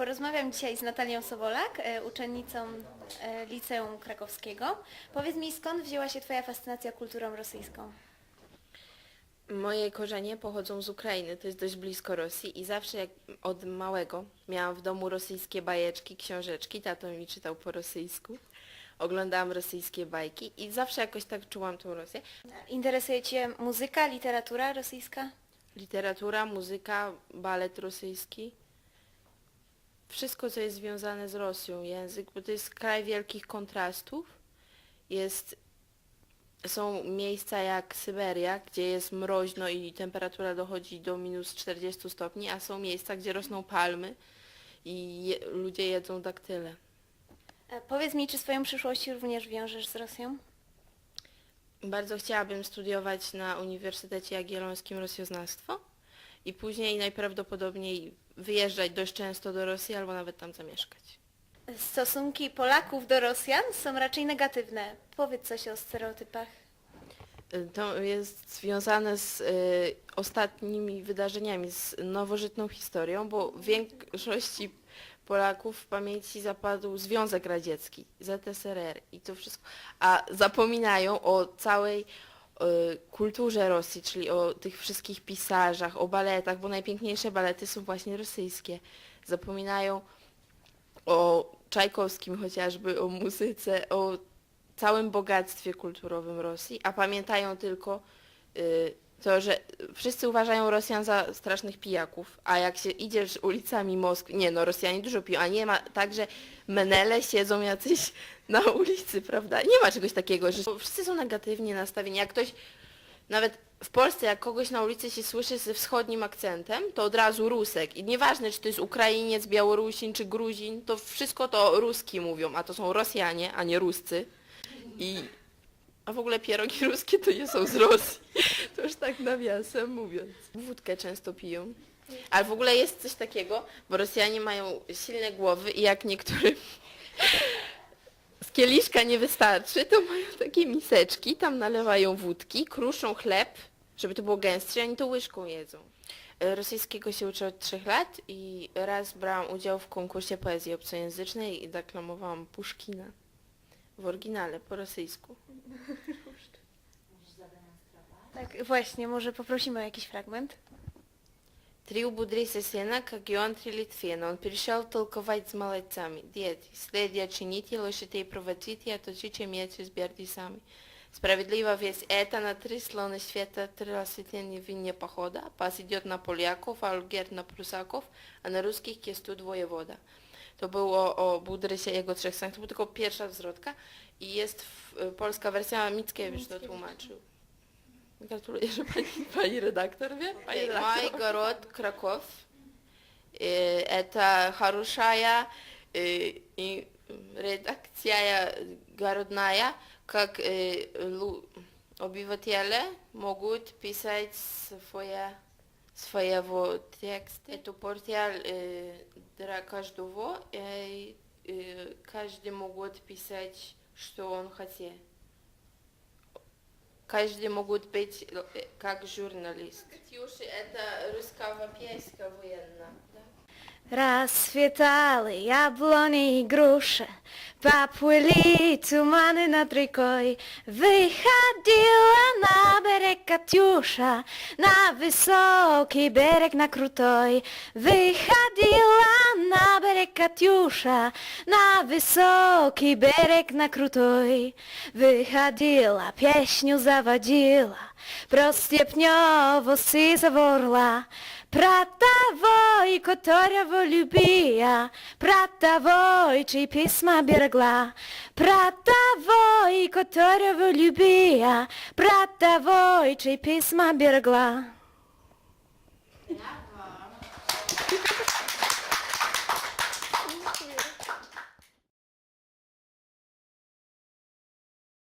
Porozmawiam dzisiaj z Natalią Sobolak, e, uczennicą e, Liceum Krakowskiego. Powiedz mi, skąd wzięła się Twoja fascynacja kulturą rosyjską? Moje korzenie pochodzą z Ukrainy, to jest dość blisko Rosji i zawsze jak od małego miałam w domu rosyjskie bajeczki, książeczki, tato mi czytał po rosyjsku, oglądałam rosyjskie bajki i zawsze jakoś tak czułam tą Rosję. Interesuje Cię muzyka, literatura rosyjska? Literatura, muzyka, balet rosyjski, wszystko co jest związane z Rosją, język, bo to jest kraj wielkich kontrastów, jest są miejsca jak Syberia, gdzie jest mroźno i temperatura dochodzi do minus 40 stopni, a są miejsca, gdzie rosną palmy i je, ludzie jedzą daktyle. E, Powiedz mi, czy swoją przyszłość również wiążesz z Rosją? Bardzo chciałabym studiować na Uniwersytecie Jagiellońskim Rosjoznawstwo i później najprawdopodobniej wyjeżdżać dość często do Rosji albo nawet tam zamieszkać. Stosunki Polaków do Rosjan są raczej negatywne. Powiedz coś o stereotypach. To jest związane z y, ostatnimi wydarzeniami, z nowożytną historią, bo w większości Polaków w pamięci zapadł Związek Radziecki, ZSRR i to wszystko, a zapominają o całej kulturze Rosji, czyli o tych wszystkich pisarzach, o baletach, bo najpiękniejsze balety są właśnie rosyjskie. Zapominają o Czajkowskim chociażby, o muzyce, o całym bogactwie kulturowym Rosji, a pamiętają tylko y, to, że wszyscy uważają Rosjan za strasznych pijaków, a jak się idziesz ulicami Moskwy, nie no, Rosjanie dużo piją, a nie ma tak, że menele siedzą jacyś na ulicy, prawda? Nie ma czegoś takiego, że wszyscy są negatywnie nastawieni. Jak ktoś, nawet w Polsce, jak kogoś na ulicy się słyszy ze wschodnim akcentem, to od razu Rusek. I nieważne, czy to jest Ukrainiec, Białorusin czy Gruzin, to wszystko to Ruski mówią, a to są Rosjanie, a nie Ruscy. I a w ogóle pierogi ruskie to nie są z Rosji. To już tak nawiasem mówiąc. Wódkę często piją. Ale w ogóle jest coś takiego, bo Rosjanie mają silne głowy i jak niektórym z kieliszka nie wystarczy, to mają takie miseczki, tam nalewają wódki, kruszą chleb, żeby to było gęstsze, oni to łyżką jedzą. Rosyjskiego się uczę od trzech lat i raz brałam udział w konkursie poezji obcojęzycznej i deklamowałam Puszkina. W oryginale, po rosyjsku. Tak, właśnie, może poprosimy o jakiś fragment. Три убудриса сена, как и он три Литвена. Он пришел толковать с молодцами. Дед, следи чините, лошадей проводите, а то чичи мечи сберди сами. Справедливо весь это на три слона света, три осветления винне похода. Пас идет на поляков, а Ольгер на прусаков, a na ruskich jest tu dwoje woda. To było o Budrysie i jego trzech snach, to była tylko pierwsza zwrotka i jest w, y, polska wersja, Mickiewicz to tłumaczył. Gratuluję, że pani, pani redaktor wie. Pani Мой город Краков. Э, Это хорошая э, и редакция городная, как э, лу- обыватели могут писать своя, своего текста. Это портал э, для каждого, и э, каждый может писать, что он хотел каждый могут петь э, как журналист. Катюша, это русско-европейская военна. Расцветали яблони и груши, Поплыли туманы над рекой, Выходила на берег Катюша, На высокий берег, на крутой, Выходила на берег Katiusza, na wysoki bereg na krutoj. Wychodziła, pieśniu zawodziła, простепнёво си заворла, про того, и которого любила, про того, и чьи письма берегла, про того, и которого любила, про того, и чьи письма берегла.